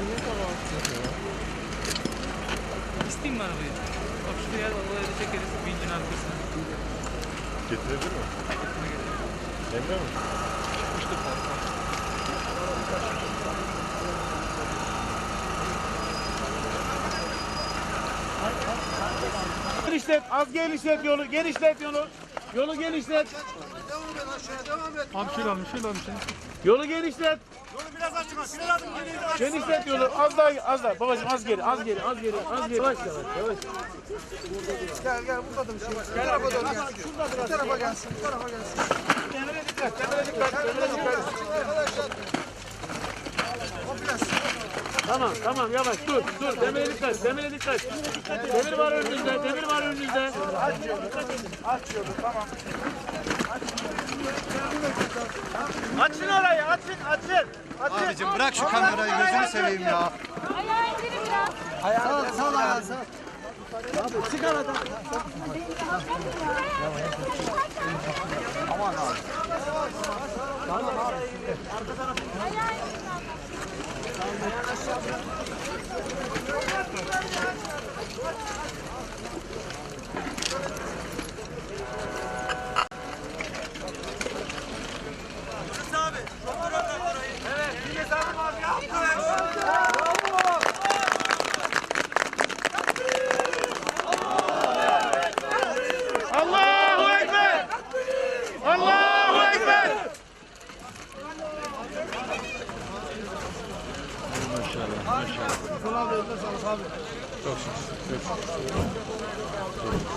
ne kahvaltı yapıyor? İsteyeyim mi arabayı? Bak şuraya oraya da çekeriz vincin arkasına. Getirebilir mi? Emre mi? Çıkmıştır parka. Genişlet, az genişlet yolu, genişlet yolu. Yolu genişlet. Abi şöyle almış, şöyle almış. Yolu genişlet. Genişlet yolu. Az daha, az daha. Babacığım az geri, az geri, az geri, az geri. Yavaş yavaş, yavaş. Gel gel burada da bir şey. Bu tarafa doğru gelsin. Bu tarafa gelsin. Bu tarafa gelsin. Demire dikkat, demire dikkat, demire dikkat. Arkadaşlar. Tamam, tamam yavaş dur, dur. Demire dikkat, demire dikkat. Demir var önünüzde, demir var önünüzde. Aç yolu tamam. Açın orayı, açın, açın. Açın. Abicim bırak şu kamerayı gözünü seveyim ya. Ayağı indirin biraz. Sal sal ayağı sal. Ayağı indirin. Allahu Allahu Ekber!